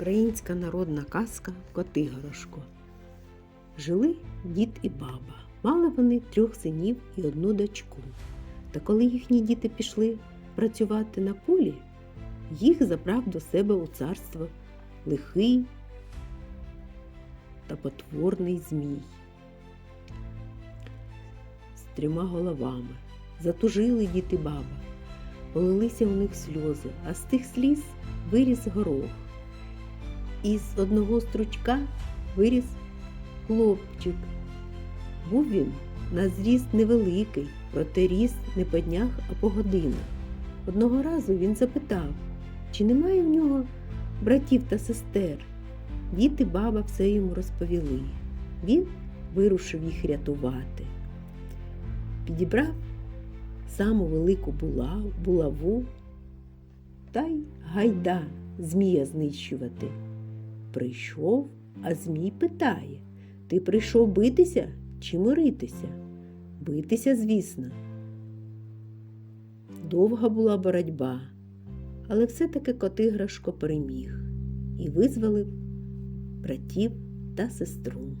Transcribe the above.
Українська народна казка Котигорошко. Жили дід і баба. Мали вони трьох синів і одну дочку. Та коли їхні діти пішли працювати на полі, їх забрав до себе у царство лихий та потворний змій з трьома головами. Затужили дід і баба, полилися у них сльози, а з тих сліз виріс горох. Із одного стручка виріс хлопчик. Був він на зріст невеликий, проте ріс не по днях, а по годинах. Одного разу він запитав, чи немає в нього братів та сестер. Дід і баба все йому розповіли. Він вирушив їх рятувати. Підібрав саму велику булаву, булаву та й гайда змія знищувати. Прийшов, а змій питає Ти прийшов битися чи миритися? Битися, звісно. Довга була боротьба, але все-таки Котиграшко переміг і визволив братів та сестру.